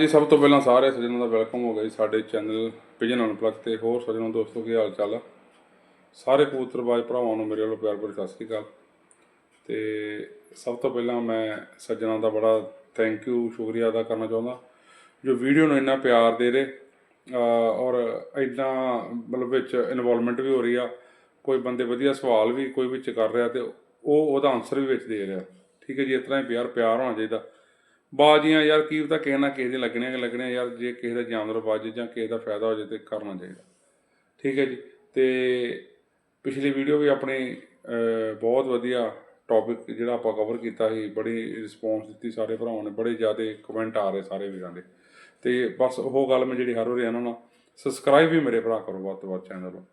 ਜੀ, ਸਭ ਤੋਂ ਪਹਿਲਾਂ ਸਾਰੇ ਸੱਜਣਾਂ ਦਾ ਵੈਲਕਮ ਹੋ ਗਿਆ ਜੀ ਸਾਡੇ ਚੈਨਲ ਪਿਜਨ ਅਨਪਲਗ ਤੇ। ਹੋਰ ਸੱਜਣਾਂ, ਦੋਸਤੋ, ਕੀ ਹਾਲ ਚਾਲ ਆ? ਸਾਰੇ ਕਬੂਤਰਬਾਜ਼ ਭਰਾਵਾਂ ਨੂੰ ਮੇਰੇ ਵੱਲੋਂ ਪਿਆਰ ਭਰੀ ਸਤਿ ਸ੍ਰੀ ਅਕਾਲ। ਤੇ ਸਭ ਤੋਂ ਪਹਿਲਾਂ ਮੈਂ ਸੱਜਣਾਂ ਦਾ ਬੜਾ ਥੈਂਕ ਯੂ ਸ਼ੁਕਰੀਆ ਅਦਾ ਕਰਨਾ ਚਾਹੁੰਦਾ। ਜੋ ਵੀਡੀਓ ਨੂੰ ਇੰਨਾ ਪਿਆਰ ਦੇ ਰਹੇ ਔਰ ਇੰਨਾ ਮਤਲਬ ਵਿੱਚ ਇਨਵੋਲਵਮੈਂਟ ਵੀ ਹੋ ਰਹੀ ਆ, ਕੋਈ ਬੰਦੇ ਵਧੀਆ ਸਵਾਲ ਵੀ ਕੋਈ ਵਿੱਚ ਕਰ ਰਿਹਾ ਤੇ ਉਹ ਉਹਦਾ ਆਨਸਰ ਵੀ ਵਿੱਚ ਦੇ ਰਿਹਾ। ਠੀਕ ਹੈ ਜੀ, ਇਸ ਤਰ੍ਹਾਂ ਹੀ ਪਿਆਰ ਪਿਆਰ ਹੋਣਾ ਚਾਹੀਦਾ। ਬਾਜ਼ੀਆਂ ਯਾਰ ਕੀ ਪਤਾ ਕਿਸੇ ਨਾ ਕਿਸੇ ਦੇ ਲੱਗਣੀਆਂ ਕਿ ਲੱਗਣੀਆਂ ਯਾਰ, ਜੇ ਕਿਸੇ ਦਾ ਜਾਨਵਰ ਬਾਜੇ ਜਾਂ ਕਿਸੇ ਦਾ ਫਾਇਦਾ ਹੋ ਜਾਏ ਤੇ ਕਰਨਾ ਚਾਹੀਦਾ। ਠੀਕ ਹੈ ਜੀ? ਤੇ ਪਿਛਲੀ ਵੀਡੀਓ ਵੀ ਆਪਣੀ ਬਹੁਤ ਵਧੀਆ ਟੌਪਿਕ ਜਿਹੜਾ ਆਪਾਂ ਕਵਰ ਕੀਤਾ ਸੀ, ਬੜੀ ਰਿਸਪੌਂਸ ਦਿੱਤੀ ਸਾਰੇ ਭਰਾਵਾਂ ਨੇ, ਬੜੇ ਜ਼ਿਆਦਾ ਕਮੈਂਟ ਆ ਰਹੇ ਸਾਰੇ ਵੀਰਾਂ ਦੇ। ਤੇ ਬਸ ਉਹ ਗੱਲ ਮੈਂ ਜਿਹੜੀ ਹਰ ਵਾਰੀ ਇਹਨਾਂ ਨਾਲ ਸਬਸਕ੍ਰਾਈਬ ਵੀ ਮੇਰੇ ਭਰਾ ਕਰੋ ਵੱਧ ਤੋਂ ਵੱਧ ਚੈਨਲ ਨੂੰ।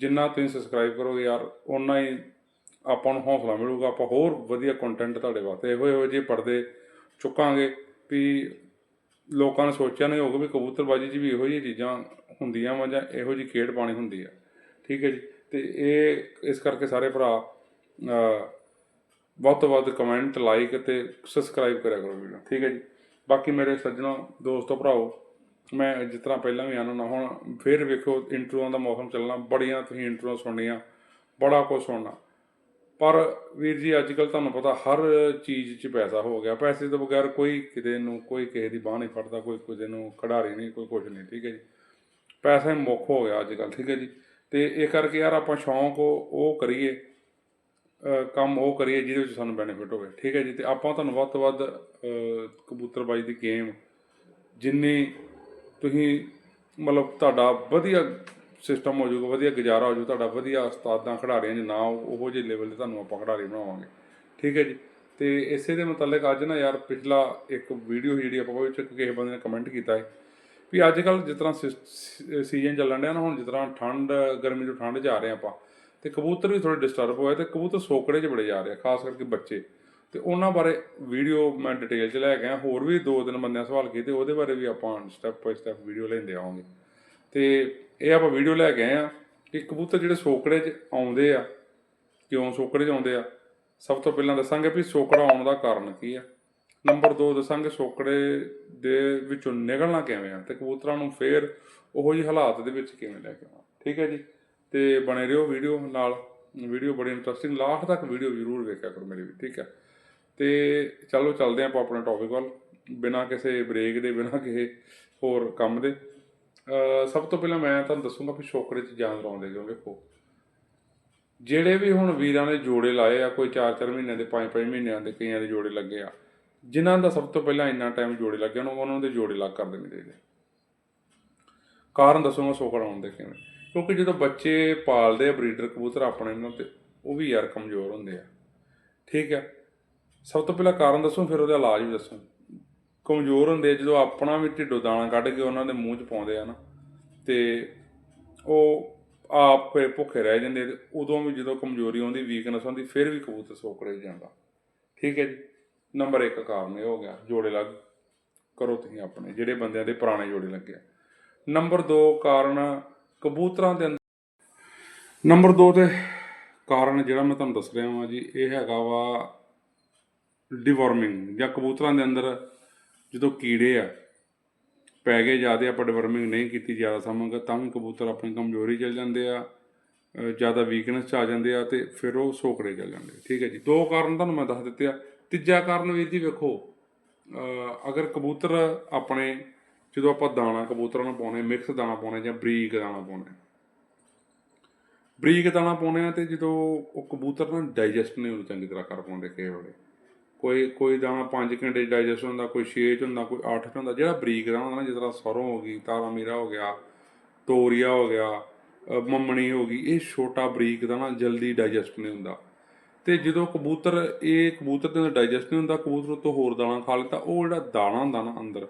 ਜਿੰਨਾ ਤੁਸੀਂ ਸਬਸਕ੍ਰਾਈਬ ਕਰੋਗੇ ਯਾਰ ਉਨਾ ਹੀ ਆਪਾਂ ਨੂੰ ਹੌਸਲਾ ਮਿਲੂਗਾ, ਆਪਾਂ ਹੋਰ ਵਧੀਆ ਕੰਟੈਂਟ ਤੁਹਾਡੇ ਵਾਸਤੇ ਇਹੋ ਇਹੋ ਜਿਹੇ ਪਰਦੇ ਚੁੱਕਾਂਗੇ ਵੀ ਲੋਕਾਂ ਨੇ ਸੋਚਿਆ ਨਹੀਂ ਹੋਊਗਾ ਵੀ ਕਬੂਤਰਬਾਜੀ 'ਚ ਵੀ ਇਹੋ ਜਿਹੀਆਂ ਚੀਜ਼ਾਂ ਹੁੰਦੀਆਂ ਵਾ ਜਾਂ ਇਹੋ ਜਿਹੀ ਖੇਡ ਪਾਣੀ ਹੁੰਦੀ ਆ। ਠੀਕ ਹੈ ਜੀ? ਤੇ ਇਹ ਇਸ ਕਰਕੇ ਸਾਰੇ ਭਰਾ ਅਹ, ਵੱਧ ਤੋਂ ਵੱਧ ਕਮੈਂਟ ਲਾਈਕ ਤੇ ਸਬਸਕ੍ਰਾਈਬ ਕਰਿਆ ਕਰੋ ਵੀਡੀਓ। ਠੀਕ ਹੈ ਜੀ? ਬਾਕੀ ਮੇਰੇ ਸੱਜਣੋ ਦੋਸਤੋ ਭਰਾਓ ਮੈਂ ਜਿਸ ਤਰ੍ਹਾਂ ਪਹਿਲਾਂ ਵੀ ਆਨਾ ਹੁਣ ਫਿਰ ਵੇਖੋ ਇੰਟਰੋਆਂ ਦਾ ਮੌਸਮ ਚੱਲਣਾ ਬੜੀਆਂ ਤੁਸੀਂ ਇੰਟਰੋ ਸੁਣਨੀਆਂ ਬੜਾ ਕੁਝ ਸੁਣਨਾ। ਪਰ ਵੀਰ ਜੀ ਅੱਜ ਕੱਲ ਤੁਹਾਨੂੰ ਪਤਾ ਹਰ ਚੀਜ਼ 'ਚ ਪੈਸਾ ਹੋ ਗਿਆ। ਪੈਸੇ ਤੋਂ ਬਗੈਰ ਕੋਈ ਕਿਤੇ ਨੂੰ, ਕੋਈ ਕਿਸੇ ਦੀ ਬਾਹ ਨਹੀਂ ਫੜਦਾ, ਕੋਈ ਕਿਸੇ ਨੂੰ ਖਿਡਾਰੀ ਨਹੀਂ, ਕੋਈ ਕੁਝ ਨਹੀਂ, ਠੀਕ ਹੈ ਜੀ। ਪੈਸਾ ਹੀ ਮੁੱਖ ਹੋ ਗਿਆ ਅੱਜ ਕੱਲ ਠੀਕ ਹੈ ਜੀ। ਤੇ ਇਹ ਕਰਕੇ ਯਾਰ ਆਪਾਂ ਸ਼ੌਂਕ ਉਹ ਕਰੀਏ ਕੰਮ ਉਹ ਕਰੀਏ ਜਿਹਦੇ ਵਿੱਚ ਸਾਨੂੰ ਬੈਨੀਫਿਟ ਹੋਵੇ, ਠੀਕ ਹੈ ਜੀ। ਤੇ ਆਪਾਂ ਤੁਹਾਨੂੰ ਵੱਧ ਤੋਂ ਵੱਧ ਕਬੂਤਰਬਾਜੀ ਦੀ ਗੇਮ ਜਿੰਨੀ ਤੁਸੀਂ ਮਤਲਬ ਤੁਹਾਡਾ ਵਧੀਆ ਸਿਸਟਮ ਹੋ ਜਾਊਗਾ, ਵਧੀਆ ਗੁਜ਼ਾਰਾ ਹੋ ਜਾਊ, ਤੁਹਾਡਾ ਵਧੀਆ ਉਸਤਾਦਾਂ, ਖਿਡਾਰੀਆਂ ਦੇ ਨਾ, ਉਹੋ ਜਿਹੇ ਲੈਵਲ ਤੇ ਤੁਹਾਨੂੰ ਆਪਾਂ ਖਿਡਾਰੀ ਬਣਾਵਾਂਗੇ। ਠੀਕ ਹੈ ਜੀ? ਤੇ ਇਸੇ ਦੇ ਮੁਤਲਕ ਅੱਜ ਨਾ ਯਾਰ ਪਿਛਲਾ ਇੱਕ ਵੀਡੀਓ ਜਿਹੜੀ ਆਪਾਂ ਉਹ ਚ ਕਿਸੇ ਬੰਦੇ ਨੇ ਕਮੈਂਟ ਕੀਤਾ ਹੈ ਵੀ ਅੱਜ ਕੱਲ ਜਿਸ ਤਰ੍ਹਾਂ ਸੀਜ਼ਨ ਚੱਲਣ ਡਿਆ ਨਾ, ਹੁਣ ਜਿਸ ਤਰ੍ਹਾਂ ਠੰਡ, ਗਰਮੀ ਤੋਂ ਠੰਡ ਜਾ ਆ ਰਹੇ ਆਪਾਂ, ਤੇ ਕਬੂਤਰ ਵੀ ਥੋੜੇ ਡਿਸਟਰਬ ਹੋਏ ਤੇ ਕਬੂਤਰ ਸੋਕੜੇ 'ਚ ਬੜੇ ਜਾ ਰਹੇ ਆ, ਖਾਸ ਕਰਕੇ ਬੱਚੇ। ਤੇ ਉਹਨਾਂ ਬਾਰੇ ਵੀਡੀਓ ਮੈਂ ਡਿਟੇਲ 'ਚ ਲੈ ਕੇ ਆਇਆ, ਹੋਰ ਵੀ ਦੋ ਤਿੰਨ ਬੰਦਿਆਂ ਸਵਾਲ ਕੀਤੇ, ਉਹਦੇ ਬਾਰੇ ਵੀ ਆਪਾਂ ਸਟੈਪ ਬਾਈ ਸਟੈਪ ਵੀਡੀਓ ਲੈਂਦੇ ਆਵਾਂਗੇ। ਤੇ ਇਹ ਆਪਾਂ ਵੀਡੀਓ ਲੈ ਕੇ ਆਏ ਆ ਕਿ ਕਬੂਤਰ ਜਿਹੜੇ ਸੋਕੜੇ 'ਚ ਆਉਂਦੇ ਆ, ਕਿਉਂ ਸੋਕੜੇ 'ਚ ਆਉਂਦੇ ਆ? ਸਭ ਤੋਂ ਪਹਿਲਾਂ ਦੱਸਾਂਗੇ ਵੀ ਸੋਕੜਾ ਆਉਣ ਦਾ ਕਾਰਨ ਕੀ ਆ। ਨੰਬਰ 2 ਦੱਸਾਂਗੇ ਸੋਕੜੇ ਦੇ ਵਿੱਚੋਂ ਨਿਕਲਣਾ ਕਿਵੇਂ ਆ ਤੇ ਕਬੂਤਰਾਂ ਨੂੰ ਫੇਰ ਉਹੋ ਜਿਹੇ ਹਾਲਾਤ ਦੇ ਵਿੱਚ ਕਿਵੇਂ ਲੈ ਕੇ ਆਉਣਾ। ਠੀਕ ਹੈ ਜੀ? ਤੇ ਬਣੇ ਰਹੋ ਵੀਡੀਓ ਨਾਲ। ਵੀਡੀਓ ਬੜੀ ਇੰਟਰਸਟਿੰਗ ਲਾਸਟ ਤੱਕ ਵੀਡੀਓ ਜ਼ਰੂਰ ਵੇਖਿਆ ਕਰੋ ਮੇਰੇ ਵੀ, ਠੀਕ ਹੈ? ਤੇ ਚਲੋ ਚੱਲਦੇ ਆਪਾਂ ਆਪਣੇ ਟੌਪਿਕ ਵੱਲ, ਬਿਨਾਂ ਕਿਸੇ ਬ੍ਰੇਕ ਦੇ, ਬਿਨਾਂ ਕਿਸੇ ਹੋਰ ਕੰਮ ਦੇ। ਸਭ ਤੋਂ ਪਹਿਲਾਂ ਮੈਂ ਤੁਹਾਨੂੰ ਦੱਸੂਗਾ ਵੀ ਸ਼ੋਕੜੇ 'ਚ ਜਾਨ ਲਾਉਂਦੇ ਕਿਉਂ ਵੇਖੋ ਜਿਹੜੇ ਵੀ ਹੁਣ ਵੀਰਾਂ ਨੇ ਜੋੜੇ ਲਾਏ ਆ, ਕੋਈ 4-4 ਮਹੀਨਿਆਂ ਦੇ 5-5 ਮਹੀਨਿਆਂ ਦੇ ਕਈਆਂ ਦੇ ਜੋੜੇ ਲੱਗੇ ਆ, ਜਿਨ੍ਹਾਂ ਦਾ ਸਭ ਤੋਂ ਪਹਿਲਾਂ ਇੰਨਾ ਟਾਈਮ ਜੋੜੇ ਲੱਗੇ ਉਹਨਾਂ ਉਹਨਾਂ ਦੇ ਜੋੜੇ ਲੱਗ ਕਰ ਦੇਣੇ ਚਾਹੀਦੇ। ਕਾਰਨ ਦੱਸੂਗਾ ਸੋਕੜ ਆਉਣ ਦੇ ਕਿਵੇਂ। ਕਿਉਂਕਿ ਜਦੋਂ ਬੱਚੇ ਪਾਲਦੇ ਆ ਬਰੀਡਰ ਕਬੂਤਰ ਆਪਣੇ ਨਾਲ ਤੇ ਉਹ ਵੀ ਯਾਰ ਕਮਜ਼ੋਰ ਹੁੰਦੇ ਆ। ਠੀਕ ਆ। ਸਭ ਤੋਂ ਪਹਿਲਾਂ ਕਾਰਨ ਦੱਸੋ, ਫਿਰ ਉਹਦਾ ਇਲਾਜ ਵੀ ਦੱਸੋ। ਕਮਜ਼ੋਰ ਹੁੰਦੇ ਜਦੋਂ ਆਪਣਾ ਵੀ ਢਿੱਡੋਂ ਦਾਣਾ ਕੱਢ ਕੇ ਉਹਨਾਂ ਦੇ ਮੂੰਹ 'ਚ ਪਾਉਂਦੇ ਆ ਨਾ, ਤੇ ਉਹ ਆਪ ਫਿਰ ਭੁੱਖੇ ਰਹਿ ਜਾਂਦੇ ਤੇ ਉਦੋਂ ਵੀ ਜਦੋਂ ਕਮਜ਼ੋਰੀ ਆਉਂਦੀ ਵੀਕਨੈਸ ਆਉਂਦੀ, ਫਿਰ ਵੀ ਕਬੂਤਰ ਸੋਕੜੇ ਜਾਂਦਾ। ਠੀਕ ਹੈ ਜੀ? ਨੰਬਰ 1 ਕਾਰਨ ਇਹ ਹੋ ਗਿਆ, ਜੋੜੇ ਲੱਗ ਕਰੋ ਤੁਸੀਂ ਆਪਣੇ, ਜਿਹੜੇ ਬੰਦਿਆਂ ਦੇ ਪੁਰਾਣੇ ਜੋੜੇ ਲੱਗੇ ਆ। ਨੰਬਰ 2 ਕਾਰਨ ਕਬੂਤਰਾਂ ਦੇ ਅੰਦਰ ਨੰਬਰ 2 ਤੇ ਕਾਰਨ ਜਿਹੜਾ ਮੈਂ ਤੁਹਾਨੂੰ ਦੱਸ ਰਿਹਾ ਹਾਂ ਜੀ, ਇਹ ਹੈਗਾ ਵਾ ਡਿਵਰਮਿੰਗ ਜਾਂ ਕਬੂਤਰਾਂ ਦੇ ਅੰਦਰ ਜਦੋਂ ਕੀੜੇ ਆ, ਪੈ ਗਏ ਜ਼ਿਆਦਾ, ਆਪਾਂ ਡਿਵਰਮਿੰਗ ਨਹੀਂ ਕੀਤੀ ਜ਼ਿਆਦਾ ਸਮਾਂ ਤਾਂ ਵੀ ਕਬੂਤਰ ਆਪਣੀ ਕਮਜ਼ੋਰੀ ਚਲ ਜਾਂਦੇ ਆ ਜ਼ਿਆਦਾ ਵੀਕਨੈਸ ਚ ਆ ਜਾਂਦੇ ਆ ਤੇ ਫਿਰ ਉਹ ਸੋਕੜੇ ਚਲ ਜਾਂਦੇ ਠੀਕ ਹੈ ਜੀ। ਦੋ ਕਾਰਨ ਤੁਹਾਨੂੰ ਮੈਂ ਦੱਸ ਦਿੱਤੇ ਆ। ਤੀਜਾ ਕਾਰਨ ਵੀਰ ਜੀ ਵੇਖੋ ਅਗਰ ਕਬੂਤਰ ਆਪਣੇ, ਜਦੋਂ ਆਪਾਂ ਦਾਣਾ ਕਬੂਤਰਾਂ ਨੂੰ ਪਾਉਣੇ ਮਿਕਸ ਦਾਣਾ ਪਾਉਣੇ ਜਾਂ ਬਰੀਕ ਦਾਣਾ ਪਾਉਣੇ ਬਰੀਕ ਦਾਣਾ ਪਾਉਣੇ ਆ ਤੇ ਜਦੋਂ ਉਹ ਕਬੂਤਰ ਨਾ ਡਾਈਜੈਸਟ ਨਹੀਂ ਹੁੰਦਾ ਚੰਗੀ ਤਰ੍ਹਾਂ ਕਰ ਪਾਉਂਦੇ ਕਿਸੇ ਵੇਲੇ। ਕੋਈ ਕੋਈ ਦਾਣਾ 5 ਘੰਟੇ ਡਾਈਜੈਸਟ ਹੁੰਦਾ, ਕੋਈ 6 ਚ ਹੁੰਦਾ, ਕੋਈ 8 ਚ ਹੁੰਦਾ, ਜਿਹੜਾ ਬਰੀਕ ਦਾਣਾ ਹੁੰਦਾ ਨਾ, ਜਿਸ ਤਰ੍ਹਾਂ ਸਰੋਂ ਹੋ ਗਈ, ਤਾਰਾ ਮੀਰਾ ਹੋ ਗਿਆ, ਤੋਰੀਆ ਹੋ ਗਿਆ ਮੰਮਣੀ ਹੋ ਗਈ, ਇਹ ਛੋਟਾ ਬਰੀਕ ਦਾਣਾ ਜਲਦੀ ਡਾਈਜੈਸਟ ਨਹੀਂ ਹੁੰਦਾ। ਤੇ ਜਦੋਂ ਕਬੂਤਰ, ਇਹ ਕਬੂਤਰ ਦੇ ਅੰਦਰ ਡਾਈਜੈਸਟ ਨਹੀਂ ਹੁੰਦਾ, ਕਬੂਤਰ ਤੋਂ ਹੋਰ ਦਾਣਾ ਖਾ ਲੈਂਦਾ, ਉਹ ਜਿਹੜਾ ਦਾਣਾ ਹੁੰਦਾ ਨਾ ਅੰਦਰ,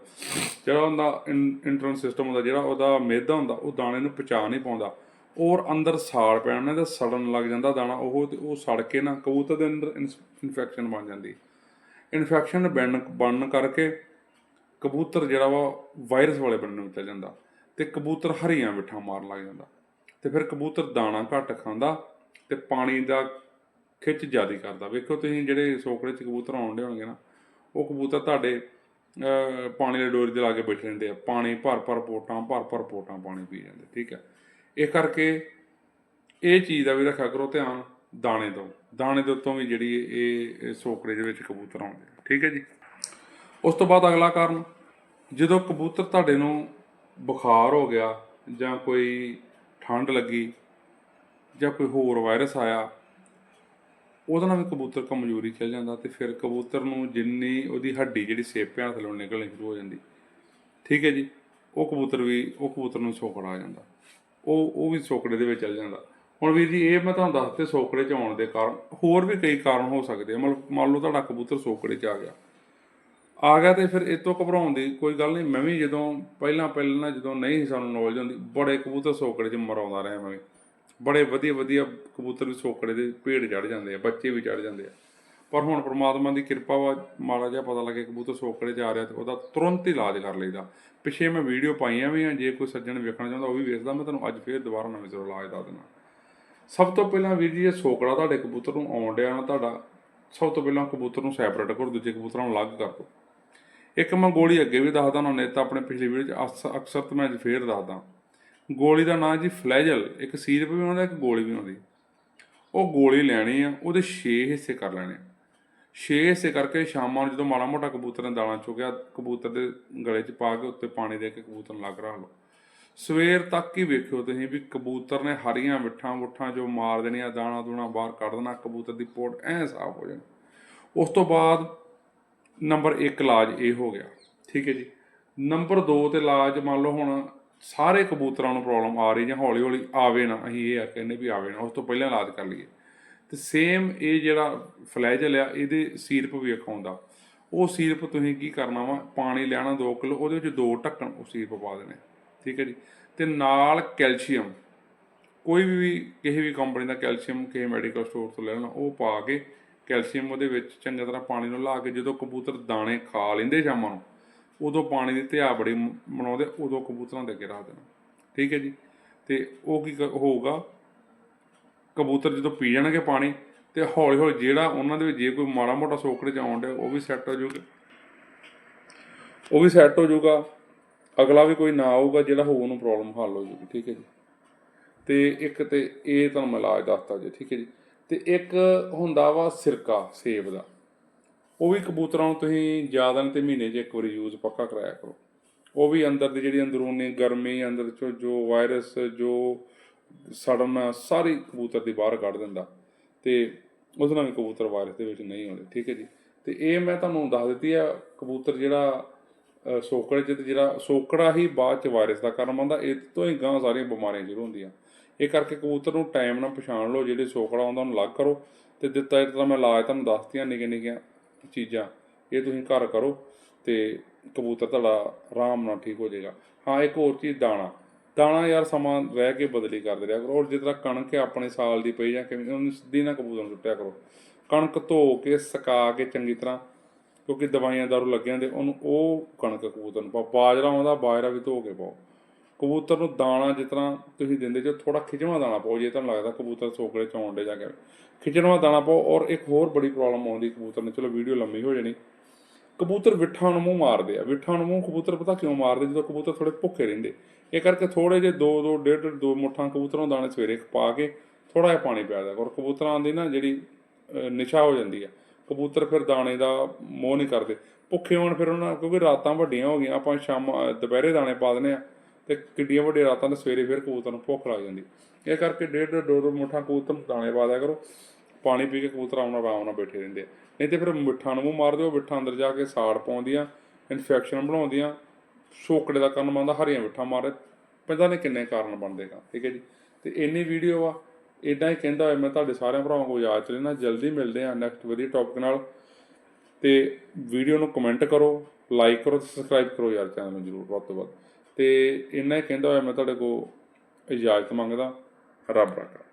ਜਿਹੜਾ ਉਹਦਾ ਇੰਟਰਨ ਸਿਸਟਮ ਹੁੰਦਾ, ਜਿਹੜਾ ਉਹਦਾ ਮਿਹਦਾ ਹੁੰਦਾ, ਉਹ ਦਾਣੇ ਨੂੰ ਪਚਾ ਨਹੀਂ ਪਾਉਂਦਾ। ਔਰ ਅੰਦਰ ਸਾੜ ਪੈਣ ਨਾਲ ਤੇ ਸੜਨ ਲੱਗ ਜਾਂਦਾ ਦਾਣਾ, ਉਹ ਤੇ ਉਹ ਸੜ ਕੇ ਨਾ ਕਬੂਤਰ ਦੇ ਅੰਦਰ ਇਨਫੈਕਸ਼ਨ ਬਣ ਜਾਂਦੀ। ਇਨਫੈਕਸ਼ਨ ਬਣਨ ਬਣਨ ਕਰਕੇ ਕਬੂਤਰ ਜਿਹੜਾ ਵਾ ਵਾਇਰਸ ਵਾਲੇ ਬਣਨ ਨੂੰ ਚੱਲ ਜਾਂਦਾ ਤੇ ਕਬੂਤਰ ਹਰੀਆਂ ਮਿੱਠਾ ਮਾਰਨ ਲੱਗ ਜਾਂਦਾ ਤੇ ਫਿਰ ਕਬੂਤਰ ਦਾਣਾ ਘੱਟ ਖਾਂਦਾ ਤੇ ਪਾਣੀ ਦਾ ਖਿੱਚ ਜ਼ਿਆਦਾ ਕਰਦਾ। ਵੇਖੋ ਤੁਸੀਂ ਜਿਹੜੇ ਸੋਕੜੇ ਚ ਕਬੂਤਰ ਆਉਂਦੇ ਹੋਣਗੇ ਨਾ, ਉਹ ਕਬੂਤਰ ਤੁਹਾਡੇ ਪਾਣੀ ਦੇ ਡੋਰੀ ਦੇ ਕੇ ਬੈਠੇ ਰਹਿੰਦੇ ਆ। ਪਾਣੀ ਭਰ ਭਰ ਪੋਟਾਂ, ਭਰ ਭਰ ਪੋਟਾਂ ਪਾਣੀ ਪੀ ਜਾਂਦੇ, ਠੀਕ ਹੈ। ਇਹ ਕਰਕੇ ਇਹ ਚੀਜ਼ ਦਾ ਵੀ ਰੱਖਿਆ ਕਰੋ ਧਿਆਨ। ਦਾਣੇ ਤੋਂ। ਦਾਣੇ ਦੇ ਉੱਤੋਂ ਵੀ ਜਿਹੜੀ ਇਹ ਇਹ ਸੋਕੜੇ ਦੇ ਵਿੱਚ ਕਬੂਤਰ ਆਉਂਦੇ ਠੀਕ ਹੈ ਜੀ? ਉਸ ਤੋਂ ਬਾਅਦ ਅਗਲਾ ਕਾਰਨ, ਜਦੋਂ ਕਬੂਤਰ ਤੁਹਾਡੇ ਨੂੰ ਬੁਖਾਰ ਹੋ ਗਿਆ ਜਾਂ ਕੋਈ ਠੰਡ ਲੱਗੀ ਜਾਂ ਕੋਈ ਹੋਰ ਵਾਇਰਸ ਆਇਆ, ਉਹਦੇ ਨਾਲ ਵੀ ਕਬੂਤਰ ਕਮਜ਼ੋਰੀ ਚੱਲ ਜਾਂਦਾ ਤੇ ਫਿਰ ਕਬੂਤਰ ਨੂੰ ਜਿੰਨੀ ਉਹਦੀ ਹੱਡੀ ਜਿਹੜੀ ਸੇਪਿਆਂ ਥੱਲੋਂ ਨਿਕਲਣੀ ਸ਼ੁਰੂ ਹੋ ਜਾਂਦੀ। ਠੀਕ ਹੈ ਜੀ? ਉਹ ਕਬੂਤਰ ਵੀ, ਉਹ ਕਬੂਤਰ ਨੂੰ ਸੋਕੜਾ ਆ ਜਾਂਦਾ। ਉਹ ਉਹ ਵੀ ਸੋਕੜੇ ਦੇ ਵਿੱਚ ਚੱਲ ਜਾਂਦਾ। ਹੁਣ ਵੀਰ ਜੀ, ਇਹ ਮੈਂ ਤੁਹਾਨੂੰ ਦੱਸਤੇ ਸੋਕੜੇ ਚ ਆਉਣ ਦੇ ਕਾਰਨ। ਹੋਰ ਵੀ ਕਈ ਕਾਰਨ ਹੋ ਸਕਦੇ ਆ। ਮਤਲਬ ਮੰਨ ਲਓ ਤੁਹਾਡਾ ਕਬੂਤਰ ਸੋਕੜੇ ਚ ਆ ਗਿਆ। ਆ ਗਿਆ ਤੇ ਫਿਰ ਇਹ ਤੋਂ ਘਬਰਾਉਣ ਦੀ ਕੋਈ ਗੱਲ ਨਹੀਂ। ਮੈਂ ਵੀ ਜਦੋਂ, ਪਹਿਲਾਂ ਪਹਿਲਾਂ ਜਦੋਂ ਨਹੀਂ ਸੀ ਸਾਨੂੰ ਨੌਲੇਜ ਹੁੰਦੀ, ਬੜੇ ਕਬੂਤਰ ਸੋਕੜੇ 'ਚ ਮਰਾਉਂਦਾ ਰਿਹਾ ਮੈਂ ਵੀ। ਬੜੇ ਵਧੀਆ ਵਧੀਆ ਕਬੂਤਰ ਵੀ ਸੋਕੜੇ ਦੇ ਭੇੜ ਚੜ ਜਾਂਦੇ ਆ, ਬੱਚੇ ਵੀ ਚੜ ਜਾਂਦੇ ਆ। ਪਰ ਹੁਣ ਪ੍ਰਮਾਤਮਾ ਦੀ ਕਿਰਪਾ ਵਾ, ਮਾੜਾ ਜਿਹਾ ਪਤਾ ਲੱਗੇ ਕਬੂਤਰ ਸੋਕੜੇ 'ਚ ਆ ਰਿਹਾ ਤੇ ਉਹਦਾ ਤੁਰੰਤ ਹੀ ਇਲਾਜ ਕਰ ਲਈਦਾ। ਪਿੱਛੇ ਮੈਂ ਵੀਡੀਓ ਪਾਈਆਂ ਵੀ ਆ, ਜੇ ਕੋਈ ਸੱਜਣ ਵੇਖਣਾ ਚਾਹੁੰਦਾ ਉਹ ਵੀ ਵੇਖਦਾ। ਮੈਂ ਤੁਹਾਨੂੰ ਅੱਜ ਫੇਰ ਦੁਬਾਰਾ ਨਵੇਂ ਸਿਰੋਂ ਇਲਾਜ ਦੱਸ ਦੇਣਾ ਸਭ ਤੋਂ ਪਹਿਲਾਂ ਵੀਰ ਜੀ, ਇਹ ਸੋਕੜਾ ਤੁਹਾਡੇ ਕਬੂਤਰ ਨੂੰ ਆਉਣ ਡਿਆ ਨਾ ਤੁਹਾਡਾ, ਸਭ ਤੋਂ ਪਹਿਲਾਂ ਕਬੂਤਰ ਨੂੰ ਸੈਪਰੇਟ ਕਰੋ, ਦੂਜੇ ਕਬੂਤਰਾਂ ਨੂੰ ਅਲੱਗ ਕਰ ਦਿਓ। ਇੱਕ ਮੈਂ ਗੋਲੀ ਅੱਗੇ ਵੀ ਦੱਸਦਾ ਨਾ, ਨੇਤਾ ਆਪਣੇ ਪਿਛਲੀ ਵੀਡੀਓ ਚ ਅਕਸ- ਅਕਸਰ ਤੇ ਮੈਂ ਅੱਜ ਫੇਰ ਦੱਸਦਾ। ਗੋਲੀ ਦਾ ਨਾਂ ਜੀ ਫਲੈਜਲ, ਇੱਕ ਸੀਰਪ ਵੀ ਆਉਂਦਾ, ਇੱਕ ਗੋਲੀ ਵੀ ਆਉਂਦੀ। ਉਹ ਗੋਲੀ ਲੈਣੀ ਆ, ਉਹਦੇ 6 ਹਿੱਸੇ ਕਰ ਲੈਣੇ 6 ਹਿੱਸੇ ਕਰਕੇ ਸ਼ਾਮਾਂ ਨੂੰ ਜਦੋਂ ਮਾੜਾ ਮੋਟਾ ਕਬੂਤਰ ਨੇ ਦਾਣਾ ਚੁਗਿਆ, ਕਬੂਤਰ ਦੇ ਗਲੇ 'ਚ ਪਾ ਕੇ ਉੱਤੇ ਪਾਣੀ ਦੇ ਕੇ ਕਬੂਤਰ ਨੂੰ ਲੱਗ ਰੱਖ ਲਓ। ਸਵੇਰ ਤੱਕ ਹੀ ਵੇਖਿਓ ਤੁਸੀਂ ਵੀ ਕਬੂਤਰ ਨੇ ਹਰੀਆਂ ਮਿੱਠਾਂ ਮੁੱਠਾਂ ਜੋ ਮਾਰ ਦੇਣੀਆਂ, ਦਾਣਾ ਦੂਣਾ ਬਾਹਰ ਕੱਢ ਦੇਣਾ, ਕਬੂਤਰ ਦੀ ਪੋਟ ਐ ਸਾਫ਼ ਹੋ ਜਾਣੀ। ਉਸ ਤੋਂ ਬਾਅਦ ਨੰਬਰ 1 ਇਲਾਜ ਇਹ ਹੋ ਗਿਆ, ਠੀਕ ਹੈ ਜੀ। ਨੰਬਰ 2 ਤੇ ਇਲਾਜ ਮੰਨ ਲਓ ਹੁਣ ਸਾਰੇ ਕਬੂਤਰਾਂ ਨੂੰ ਪ੍ਰੋਬਲਮ ਆ ਰਹੀ ਜਾਂ ਹੌਲੀ ਹੌਲੀ ਆਵੇ ਨਾ, ਅਸੀਂ ਇਹ ਆ ਕਹਿੰਦੇ ਵੀ ਆਵੇ ਨਾ, ਉਸ ਤੋਂ ਪਹਿਲਾਂ ਇਲਾਜ ਕਰ ਲਈਏ। ਤੇ ਸੇਮ ਇਹ ਜਿਹੜਾ ਫਲੈਜਲ ਆ, ਇਹਦੇ ਸੀਰਪ ਵੀ ਅਖਾਉਂਦਾ ਉਹ ਸੀਰਪ ਤੁਸੀਂ ਕੀ ਕਰਨਾ ਵਾ, ਪਾਣੀ ਲੈਣਾ 2 ਕਿਲੋ, ਉਹਦੇ ਵਿੱਚ ਦੋ ਢੱਕਣ ਉਹ ਸੀਰਪ ਪਾ ਦੇਣੇ। ਠੀਕ ਹੈ ਜੀ। ਤੇ ਨਾਲ ਕੈਲਸ਼ੀਅਮ। ਕੋਈ ਵੀ ਕਿਸੇ ਵੀ ਕੰਪਨੀ ਦਾ ਕੈਲਸ਼ੀਅਮ ਕਿਸੇ ਮੈਡੀਕਲ ਸਟੋਰ ਤੋਂ ਲੈ ਲੈਣਾ, ਉਹ ਪਾ ਕੇ ਕੈਲਸ਼ੀਅਮ ਉਹਦੇ ਵਿੱਚ ਚੰਗੀ ਤਰ੍ਹਾਂ ਪਾਣੀ ਨੂੰ ਲਾ ਕੇ ਜਦੋਂ ਕਬੂਤਰ ਦਾਣੇ ਖਾ ਲੈਂਦੇ ਸ਼ਾਮਾਂ ਨੂੰ, ਉਦੋਂ ਪਾਣੀ ਦੀ ਧਿਆ ਬੜੀ ਮ- ਬਣਾਉਂਦੇ, ਉਦੋਂ ਕਬੂਤਰਾਂ ਦੇ ਅੱਗੇ ਰੱਖ ਦੇਣਾ। ਠੀਕ ਹੈ ਜੀ। ਤੇ ਉਹ ਕੀ ਕ- ਹੋਊਗਾ, ਕਬੂਤਰ ਜਦੋਂ ਪੀ ਜਾਣਗੇ ਪਾਣੀ, ਤੇ ਹੌਲੀ ਹੌਲੀ ਜਿਹੜਾ ਉਹਨਾਂ ਦੇ ਵਿੱਚ ਜੇ ਕੋਈ ਮਾੜਾ ਮੋਟਾ ਸੋਕੜੇ ਚ ਆਉਣ ਡਿਆ, ਉਹ ਵੀ ਸੈੱਟ ਹੋ ਜਾਊਗਾ ਉਹ ਵੀ ਸੈੱਟ ਹੋ ਜਾਊਗਾ ਅਗਲਾ ਵੀ ਕੋਈ ਨਾ ਆਊਗਾ ਜਿਹੜਾ ਹੋ ਉਹਨੂੰ ਪ੍ਰੋਬਲਮ ਹੱਲ ਹੋ ਜਾਊਗੀ, ਠੀਕ ਹੈ ਜੀ। ਤੇ ਇੱਕ ਤੇ ਇਹ ਤੁਹਾਨੂੰ ਇਲਾਜ ਦੱਸਤਾ ਜੀ, ਠੀਕ ਹੈ ਜੀ। ਤੇ ਇੱਕ ਹੁੰਦਾ ਵਾ ਸਿਰਕਾ ਸੇਬ ਦਾ। ਉਹ ਵੀ ਕਬੂਤਰਾਂ ਨੂੰ ਤੁਸੀਂ ਜ਼ਿਆਦਾ ਨਹੀਂ ਤੇ ਮਹੀਨੇ 'ਚ ਇੱਕ ਵਾਰੀ ਯੂਜ਼ ਪੱਕਾ ਕਰਾਇਆ ਕਰੋ। ਉਹ ਵੀ ਅੰਦਰ ਦੀ ਜਿਹੜੀ ਅੰਦਰੂਨੀ ਗਰਮੀ, ਅੰਦਰ ਚੋਂ ਜੋ ਵਾਇਰਸ ਜੋ ਸੜਨ ਸਾਰੀ ਕਬੂਤਰ ਦੀ ਬਾਹਰ ਕੱਢ ਦਿੰਦਾ। ਤੇ ਉਸ ਨਾਲ ਵੀ ਕਬੂਤਰ ਵਾਇਰਸ ਦੇ ਵਿੱਚ ਨਹੀਂ ਆਉਂਦੇ, ਠੀਕ ਹੈ ਜੀ। ਤੇ ਇਹ ਮੈਂ ਤੁਹਾਨੂੰ ਦੱਸ ਦਿੱਤੀ ਆ, ਕਬੂਤਰ ਜਿਹੜਾ ਸੋਕੜੇ ਚ ਤੇ ਜਿਹੜਾ, ਸੋਕੜਾ ਹੀ ਬਾਅਦ ਚ ਵਾਇਰਸ ਦਾ ਕਾਰਨ ਬਣਦਾ, ਇਹ ਤੋਂ ਹੀ ਗਾਂ ਸਾਰੀਆਂ ਬਿਮਾਰੀਆਂ ਸ਼ੁਰੂ ਹੁੰਦੀਆਂ। ਇਹ ਕਰਕੇ ਕਬੂਤਰ ਨੂੰ ਟਾਈਮ ਨਾਲ ਪਛਾਣ ਲਓ, ਜਿਹੜੇ ਸੋਕੜਾ ਆਉਂਦਾ ਉਹਨੂੰ ਅਲੱਗ ਕਰੋ ਤੇ ਦਿੱਤਾ ਜਿਹੜਾ ਮੈਂ ਇਲਾਜ ਤੁਹਾਨੂੰ ਦੱਸਤੀਆਂ ਨਿੱਕੀਆਂ ਨਿੱਕੀਆਂ ਚੀਜ਼ਾਂ। ਇਹ ਤੁਸੀਂ ਘਰ ਕਰੋ ਤੇ ਕਬੂਤਰ ਤੁਹਾਡਾ ਆਰਾਮ ਨਾਲ ਠੀਕ ਹੋ ਜਾਏਗਾ। ਹਾਂ, ਇੱਕ ਹੋਰ ਚੀਜ਼, ਦਾਣਾ। ਦਾਣਾ ਯਾਰ ਸਮਾਂ ਰਹਿ ਕੇ ਬਦਲੀ ਕਰਦੇ ਰਿਹਾ ਕਰੋ, ਔਰ ਜਿਸ ਤਰ੍ਹਾਂ ਕਣਕ ਹੈ ਆਪਣੇ ਸਾਲ ਦੀ ਪਈ ਜਾਂ ਕਿਵੇਂ, ਉਹਨੂੰ ਸਿੱਧੀ ਨਾ ਕਬੂਤਰ ਨੂੰ ਸੁੱਟਿਆ ਕਰੋ। ਕਣਕ ਧੋ ਕੇ, ਸੁਕਾ ਕੇ ਚੰਗੀ ਤਰ੍ਹਾਂ ਕਿਉਂਕਿ ਦਵਾਈਆਂ ਦਾਰੂ ਲੱਗਿਆ ਹੁੰਦੇ ਉਹਨੂੰ ਉਹ ਕਣਕ ਕਬੂਤਰ ਨੂੰ ਪਾਓ। ਬਾਜਰਾ ਆਉਂਦਾ, ਬਾਜਰਾ ਵੀ ਧੋ ਕੇ ਪਾਓ। ਕਬੂਤਰ ਨੂੰ ਦਾਣਾ ਜਿਸ ਤਰ੍ਹਾਂ ਤੁਸੀਂ ਦਿੰਦੇ ਜੋ ਥੋੜਾ ਖਿਜਵਾ ਦਾਣਾ ਪਾਓ, ਜੇ ਤੁਹਾਨੂੰ ਲੱਗਦਾ ਕਬੂਤਰ ਸੋਕੜੇ ਚ ਆਉਣ ਡੇ ਜਾ ਕੇ। ਖਿਚਵਾਂ ਦਾਣਾ ਪਾਓ ਔਰ ਇੱਕ ਹੋਰ ਬੜੀ ਪ੍ਰੋਬਲਮ ਆਉਂਦੀ ਕਬੂਤਰ ਨੂੰ। ਚਲੋ ਵੀਡੀਓ ਲੰਮੀ ਹੋ ਜਾਣੀ। ਕਬੂਤਰ ਵਿਠਾਂ ਨੂੰ ਮੂੰਹ ਮਾਰਦੇ ਆ। ਵਿਠਾਂ ਨੂੰ ਮੂੰਹ ਕਬੂਤਰ ਪਤਾ ਕਿਉਂ ਮਾਰਦੇ? ਜਦੋਂ ਕਬੂਤਰ ਥੋੜੇ ਭੁੱਖੇ ਰਹਿੰਦੇ। ਇਹ ਕਰਕੇ ਥੋੜੇ ਜਿਹੇ ਦੋ ਦੋ, ਡੇਢ ਡੇਢ, ਦੋ ਮੁੱਠਾਂ ਕਬੂਤਰਾਂ ਨੂੰ ਦਾਣੇ ਸਵੇਰੇ ਪਾ ਕੇ ਥੋੜਾ ਜਿਹਾ ਪਾਣੀ ਪਿਆ ਦਿਆ ਕਰੋ। ਕਬੂਤਰਾਂ ਦੀ ਨਾ ਜਿਹੜੀ ਨਿਸ਼ਾ ਹੋ ਜਾਂਦੀ ਆ। ਕਬੂਤਰ ਫਿਰ ਦਾਣੇ ਦਾ ਮੋਹ ਨਹੀਂ ਕਰਦੇ। ਭੁੱਖੇ ਹੋਣ ਫਿਰ ਉਹਨਾਂ ਕਿਉਂਕਿ ਰਾਤਾਂ ਵੱਡੀਆਂ ਹੋ ਗਈਆਂ, ਆਪਾਂ ਸ਼ਾਮ ਦੁਪਹਿਰੇ ਦਾਣੇ ਪਾ ਦਿੰਦੇ ਆ ਤੇ ਕਿੱਡੀਆਂ ਵੱਡੀਆਂ ਰਾਤਾਂ ਤੇ ਸਵੇਰੇ ਫਿਰ ਕਬੂਤਰ ਨੂੰ ਭੁੱਖ ਲੱਗ ਜਾਂਦੀ। ਇਹ ਕਰਕੇ ਡੇਢ ਡੇਢ ਦੋ ਦੋ ਕਬੂਤਰ ਨੂੰ ਦਾਣੇ ਪਾ ਦਿਆ ਕਰੋ, ਪਾਣੀ ਪੀ ਕੇ ਕਬੂਤਰ ਆਉਣਾ ਆਰਾਮ ਨਾਲ ਬੈਠੇ ਰਹਿੰਦੇ ਆ। ਨਹੀਂ ਤੇ ਫਿਰ ਮਿੱਠਾ ਨੂੰ ਮੂੰਹ ਮਾਰਦੇ ਉਹ ਮਿੱਠਾ ਅੰਦਰ ਜਾ ਕੇ ਸਾੜ ਪਾਉਂਦੀਆਂ ਇਨਫੈਕਸ਼ਨ ਬਣਾਉਂਦੀਆਂ ਸੋਕੜੇ ਦਾ ਕਾਰਨ ਬਣਦਾ, ਹਰੀਆਂ ਮਿੱਠਾ ਮਾਰੇ ਪਤਾ ਨਹੀਂ ਕਿੰਨੇ ਕਾਰਨ ਬਣਦੇਗਾ ਠੀਕ ਹੈ ਜੀ। ਤੇ ਇੰਨੀ ਵੀਡੀਓ ਆ ਇਦਾਂ ਹੀ ਕਹਿੰਦਾ ਹੋਇਆ, ਮੈਂ ਤੁਹਾਡੇ ਸਾਰਿਆਂ ਭਰਾਵਾਂ ਕੋਲ ਯਾਦ ਚ ਲੈਣਾ ਜਲਦੀ ਮਿਲਦੇ ਹਾਂ ਨੈਕਸਟ ਵਧੀਆ ਟੌਪਿਕ ਨਾਲ। ਤੇ ਵੀਡੀਓ ਨੂੰ ਕਮੈਂਟ ਕਰੋ ਲਾਈਕ ਕਰੋ ਤੇ ਸਬਸਕ੍ਰਾਈਬ ਕਰੋ ਯਾਰ ਚੈਨਲ ਨੂੰ ਜਰੂਰ, ਵੱਧ ਤੋਂ ਵੱਧ। ਤੇ ਇੰਨਾ ਹੀ ਕਹਿੰਦਾ ਹੋਇਆ, ਮੈਂ ਤੁਹਾਡੇ ਕੋਲ ਇਜਾਜ਼ਤ ਮੰਗਦਾ। ਰੱਬ ਰੱਖਾ